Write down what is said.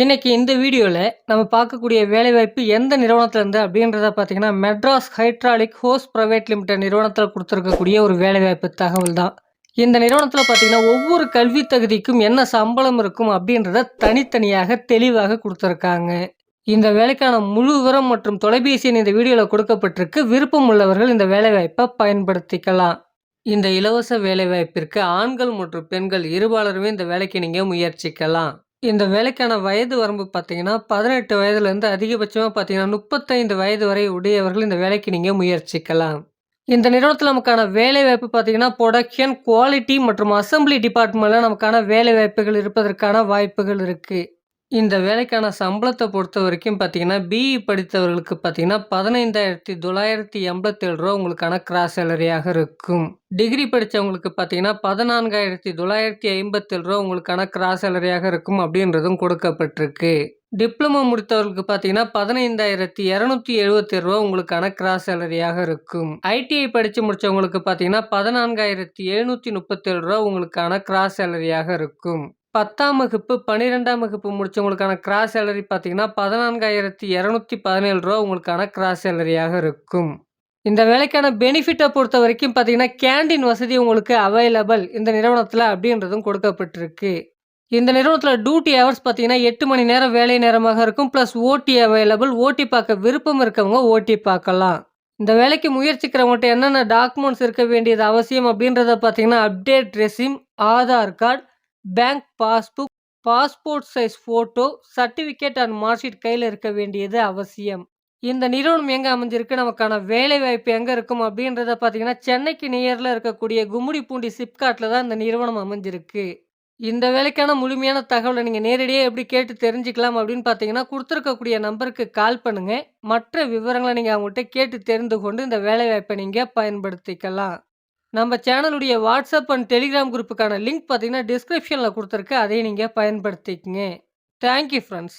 இன்னைக்கு இந்த வீடியோவில் நம்ம பார்க்கக்கூடிய வேலைவாய்ப்பு எந்த நிறுவனத்துலேருந்து அப்படின்றத பார்த்தீங்கன்னா Madras hydraulic hose private limited நிறுவனத்தில் கொடுத்துருக்கக்கூடிய ஒரு வேலைவாய்ப்பு தகவல் தான். இந்த நிறுவனத்தில் பார்த்தீங்கன்னா ஒவ்வொரு கல்வி தகுதிக்கும் என்ன சம்பளம் இருக்கும் அப்படின்றத தனித்தனியாக தெளிவாக கொடுத்துருக்காங்க. இந்த வேலைக்கான முழு விவரம் மற்றும் தொலைபேசி எண் இந்த வீடியோவில் கொடுக்கப்பட்டிருக்கு. விருப்பம் உள்ளவர்கள் இந்த வேலைவாய்ப்பை பயன்படுத்திக்கலாம். இந்த இலவச வேலைவாய்ப்பிற்கு ஆண்கள் மற்றும் பெண்கள் இருபாலருமே இந்த வேலைக்கு நீங்கள் முயற்சிக்கலாம். இந்த வேலைக்கான வயது வரம்பு பார்த்தீங்கன்னா பதினெட்டு வயதுலேருந்து அதிகபட்சமாக பார்த்தீங்கன்னா முப்பத்தைந்து வயது வரை உடையவர்கள் இந்த வேலைக்கு நீங்கள் முயற்சிக்கலாம். இந்த நிறுவனத்தில் நமக்கான வேலை வாய்ப்பு பார்த்தீங்கன்னா ப்ரொடக்ஷன் குவாலிட்டி மற்றும் அசம்பிளி டிபார்ட்மெண்ட்டில் நமக்கான வேலை வாய்ப்புகள் இருப்பதற்கான வாய்ப்புகள் இருக்குது இந்த வேலைக்கான சம்பளத்தை பொறுத்த வரைக்கும் பார்த்தீங்கன்னா பிஇ படித்தவர்களுக்கு பார்த்தீங்கன்னா பதினைந்தாயிரத்தி தொள்ளாயிரத்தி எண்பத்தேழு ரூபா உங்களுக்கான கிராஸ் சேலரியாக இருக்கும். டிகிரி படித்தவங்களுக்கு பார்த்தீங்கன்னா பதினான்காயிரத்தி தொள்ளாயிரத்தி ஐம்பத்தேழு ரூபா உங்களுக்கான கிராஸ் சேலரியாக இருக்கும் அப்படின்றதும் கொடுக்கப்பட்டிருக்கு. டிப்ளமோ முடித்தவர்களுக்கு பார்த்தீங்கன்னா பதினைந்தாயிரத்தி இரநூத்தி எழுபத்தி ரூபா உங்களுக்கான கிராஸ் சேலரியாக இருக்கும். ஐடிஐ படித்து முடித்தவங்களுக்கு பார்த்தீங்கன்னா பதினான்காயிரத்தி எழுநூற்றி முப்பத்தேழு ரூபா உங்களுக்கான கிராஸ் சேலரியாக இருக்கும். பத்தாம் வகுப்பு பன்னிரெண்டாம் வகுப்பு முடிச்சவங்களுக்கான கிராஸ் சேலரி பார்த்தீங்கன்னா பதினான்காயிரத்தி இரநூத்தி பதினேழு ரூபா உங்களுக்கான கிராஸ் சேலரியாக இருக்கும். இந்த வேலைக்கான பெனிஃபிட்டை பொறுத்த வரைக்கும் பார்த்தீங்கன்னா கேண்டீன் வசதி உங்களுக்கு அவைலபிள் இந்த நிறுவனத்தில் அப்படின்றதும் கொடுக்கப்பட்டிருக்கு. இந்த நிறுவனத்தில் டியூட்டி ஹவர்ஸ் பார்த்தீங்கன்னா எட்டு மணி நேரம் வேலை நேரமாக இருக்கும். ப்ளஸ் ஓடி அவைலபிள் ஓட்டி பார்க்க விருப்பம் இருக்கவங்க ஓட்டி பார்க்கலாம். இந்த வேலைக்கு முயற்சிக்கிறவங்கள்ட்ட என்னென்ன டாக்குமெண்ட்ஸ் இருக்க வேண்டியது அவசியம் அப்படின்றத பார்த்தீங்கன்னா update resume Aadhaar card bank passbook passport size photo certificate and mark sheet கையில் இருக்க வேண்டியது அவசியம். இந்த நிறுவனம் எங்கே அமைஞ்சிருக்கு? நமக்கான வேலை வாய்ப்பு எங்கே இருக்கும்? அப்படின்றத பார்த்தீங்கன்னா சென்னைக்கு நியரில் இருக்கக்கூடிய கும்முடிப்பூண்டி சிப்காட்டில் தான் இந்த நிறுவனம் அமைஞ்சிருக்கு. இந்த வேலைக்கான முழுமையான தகவலை நீங்கள் நேரடியாக எப்படி கேட்டு தெரிஞ்சுக்கலாம் அப்படின்னு பார்த்தீங்கன்னா கொடுத்துருக்கக்கூடிய நம்பருக்கு கால் பண்ணுங்கள் மற்ற விவரங்களை நீங்கள் அவங்கள்ட்ட கேட்டு தெரிந்து கொண்டு இந்த வேலைவாய்ப்பை நீங்கள் பயன்படுத்திக்கலாம். நம்ம சேனலுடைய வாட்ஸ்அப் அண்ட் டெலிகிராம் குரூப்புக்கான லிங்க் பார்த்தீங்கன்னா டிஸ்கிரிப்ஷனில் கொடுத்துருக்கு. அதையும் நீங்கள் பயன்படுத்திக்கங்க. Thank you friends